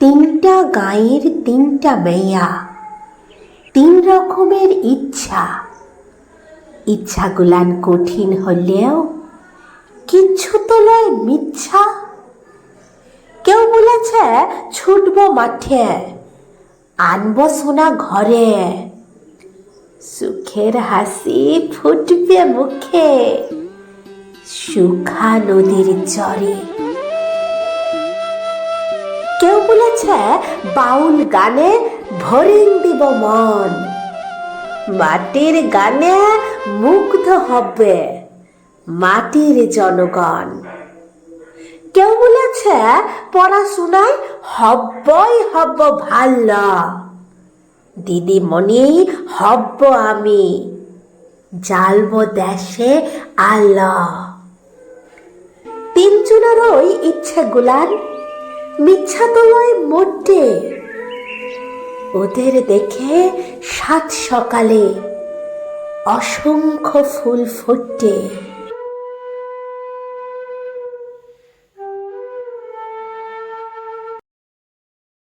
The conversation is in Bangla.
তিনটা গাঁয়ের তিনটা মেয়া তিন রকমের ইচ্ছা। ইচ্ছাগুলান কঠিন হলেও কিচ্ছু তো লয় মিথ্যা। কেউ বলেছে, ছুটব মাঠে, আনব সোনা ঘরে। সুখের হাসি ফুটবে মুখে। সুখা নদীর চরে বলেছে, বাউল গানে ভরিং দিব মন। মাটির গানে মুগ্ধ হবে মাটির জনগণ। কেউ বলেছে, পড়াশোনায় হব্বই হব্ব ভালো দিদিমণি, হব্ব আমি। জালব দেশে আল্লাহ তিনজনেরই ইচ্ছে গুলান মিথ্যা তোমায় লয় মোটে ওদের দেখে সাত সকালে অসংখ্য ফুল ফুটে।